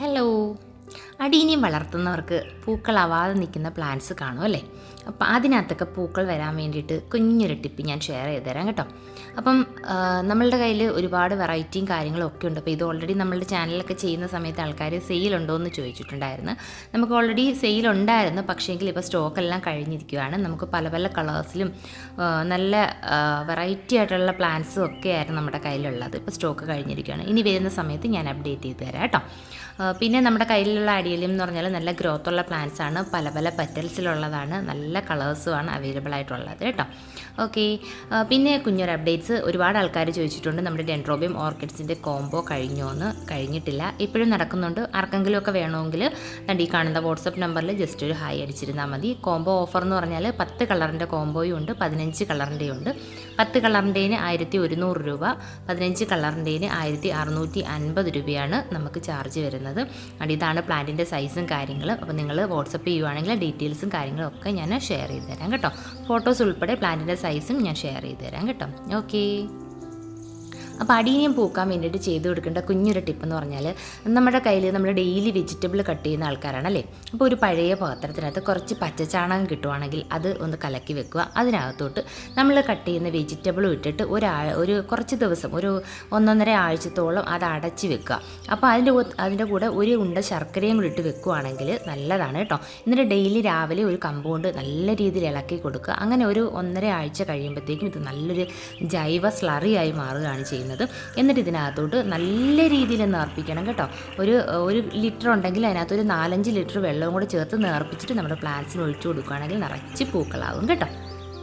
Hello adenium വളർത്തുന്നവർക്ക് പൂക്കൾ പൂക്കളാവാതെ നിൽക്കുന്ന plants കാണും അല്ലേ? അപ്പം അതിനകത്തൊക്കെ പൂക്കൾ വരാൻ വേണ്ടിയിട്ട് കുഞ്ഞൊരു ടിപ്പ് ഞാൻ ഷെയർ ചെയ്ത് തരാം കേട്ടോ. അപ്പം നമ്മളുടെ കയ്യിൽ ഒരുപാട് വെറൈറ്റിയും കാര്യങ്ങളും ഒക്കെ ഉണ്ട്. അപ്പോൾ ഇത് ഓൾറെഡി നമ്മളുടെ ചാനലിലൊക്കെ ചെയ്യുന്ന സമയത്ത് ആൾക്കാർ സെയിലുണ്ടോ എന്ന് ചോദിച്ചിട്ടുണ്ടായിരുന്നു. നമുക്ക് ഓൾറെഡി സെയിൽ ഉണ്ടായിരുന്നു. പക്ഷേങ്കിൽ ഇപ്പോൾ സ്റ്റോക്കെല്ലാം കഴിഞ്ഞിരിക്കുകയാണ് നമുക്ക് പല പല കളേഴ്സിലും നല്ല വെറൈറ്റി ആയിട്ടുള്ള പ്ലാന്റ്സും ഒക്കെ ആയിരുന്നു നമ്മുടെ കയ്യിലുള്ളത്. ഇപ്പോൾ സ്റ്റോക്ക് കഴിഞ്ഞിരിക്കുകയാണ് ഇനി വരുന്ന സമയത്ത് ഞാൻ അപ്ഡേറ്റ് ചെയ്ത് തരാം കേട്ടോ. പിന്നെ നമ്മുടെ കയ്യിലുള്ള അടിയലിയം എന്ന് പറഞ്ഞാൽ നല്ല ഗ്രോത്ത് ഉള്ള പ്ലാന്റ്സ് ആണ്. പല പല പെറ്റൽസിലുള്ളതാണ് നല്ല കളേഴ്സുമാണ് അവൈലബിൾ ആയിട്ടുള്ളത് കേട്ടോ. ഓക്കെ പിന്നെ കുഞ്ഞൊരു അപ്ഡേറ്റ്സ് ഒരുപാട് ആൾക്കാർ ചോദിച്ചിട്ടുണ്ട് നമ്മുടെ ഡെൻഡ്രോബിയം ഓർക്കിഡ്സിന്റെ കോംബോ കഴിഞ്ഞോ എന്ന്. കഴിഞ്ഞിട്ടില്ല. ഇപ്പോഴും നടക്കുന്നുണ്ട്. ആർക്കെങ്കിലും ഒക്കെ വേണമെങ്കിൽ ഈ കാണുന്ന വാട്സപ്പ് നമ്പറിൽ ജസ്റ്റ് ഒരു ഹായ് അടിച്ചിരുന്നാൽ മതി. കോംബോ ഓഫർ എന്ന് പറഞ്ഞാൽ പത്ത് കളറിന്റെ കോംബോയും ഉണ്ട് പതിനഞ്ച് കളറിന്റെയും ഉണ്ട്. പത്ത് കളറിന്റെന് ആയിരത്തി ഒരുന്നൂറ് രൂപ പതിനഞ്ച് കളറിന്റെന് ആയിരത്തി അറുന്നൂറ്റി അൻപത് രൂപയാണ് നമുക്ക് ചാർജ് വരുന്നത്. ഇതാണ് പ്ലാന്റിന്റെ സൈസും കാര്യങ്ങളും അപ്പോൾ നിങ്ങൾ വാട്സപ്പ് ചെയ്യുവാണെങ്കിൽ ഡീറ്റെയിൽസും കാര്യങ്ങളും ഒക്കെ ഞാൻ ഷെയർ ചെയ്ത് തരാം കേട്ടോ. ഫോട്ടോസ് ഉൾപ്പെടെ പ്ലാന്റിന്റെ സൈസും ഞാൻ ഷെയർ ചെയ്ത് തരാം കേട്ടോ. ഓക്കേ. അപ്പോൾ അടിയനെയും പൂക്കാൻ വേണ്ടിയിട്ട് ചെയ്തു കൊടുക്കേണ്ട കുഞ്ഞൊരു ടിപ്പ് എന്ന് പറഞ്ഞാൽ നമ്മുടെ കയ്യിൽ നമ്മൾ ഡെയിലി വെജിറ്റബിൾ കട്ട് ചെയ്യുന്ന ആൾക്കാരാണല്ലേ അപ്പോൾ ഒരു പഴയ പാത്രത്തിനകത്ത് കുറച്ച് പച്ചച്ചാണകം കിട്ടുവാണെങ്കിൽ അത് ഒന്ന് കലക്കി വെക്കുക. അതിനകത്തോട്ട് നമ്മൾ കട്ട് ചെയ്യുന്ന വെജിറ്റബിളും ഇട്ടിട്ട് ഒരാ ഒരു കുറച്ച് ദിവസം ഒരു ഒന്നൊന്നര ആഴ്ചത്തോളം അത് അടച്ച് വെക്കുക. അപ്പോൾ അതിന്റെ അതിന്റെ കൂടെ ഒരു ഉണ്ട ശർക്കരയും കൂടി ഇട്ട് വെക്കുവാണെങ്കിൽ നല്ലതാണ് കേട്ടോ. എന്നിട്ട് ഡെയിലി രാവിലെ ഒരു കമ്പൗണ്ട് നല്ല രീതിയിൽ ഇളക്കി കൊടുക്കുക. അങ്ങനെ ഒരു ഒന്നര ആഴ്ച കഴിയുമ്പോഴത്തേക്കും ഇത് നല്ലൊരു ജൈവ സ്ലറിയായി മാറുകയാണ് ചെയ്യുന്നത്. എന്നിട്ട് ഇതിനകത്തോട്ട് നല്ല രീതിയിൽ നേർപ്പിക്കണം കേട്ടോ. ഒരു ഒരു ലിറ്റർ ഉണ്ടെങ്കിൽ അതിനകത്ത് ഒരു നാലഞ്ച് ലിറ്റർ വെള്ളവും കൂടെ ചേർത്ത് നേർപ്പിച്ചിട്ട് നമ്മുടെ പ്ലാന്റ്സിന് ഒഴിച്ചു കൊടുക്കുകയാണെങ്കിൽ നിറച്ച് പൂക്കളാവും കേട്ടോ.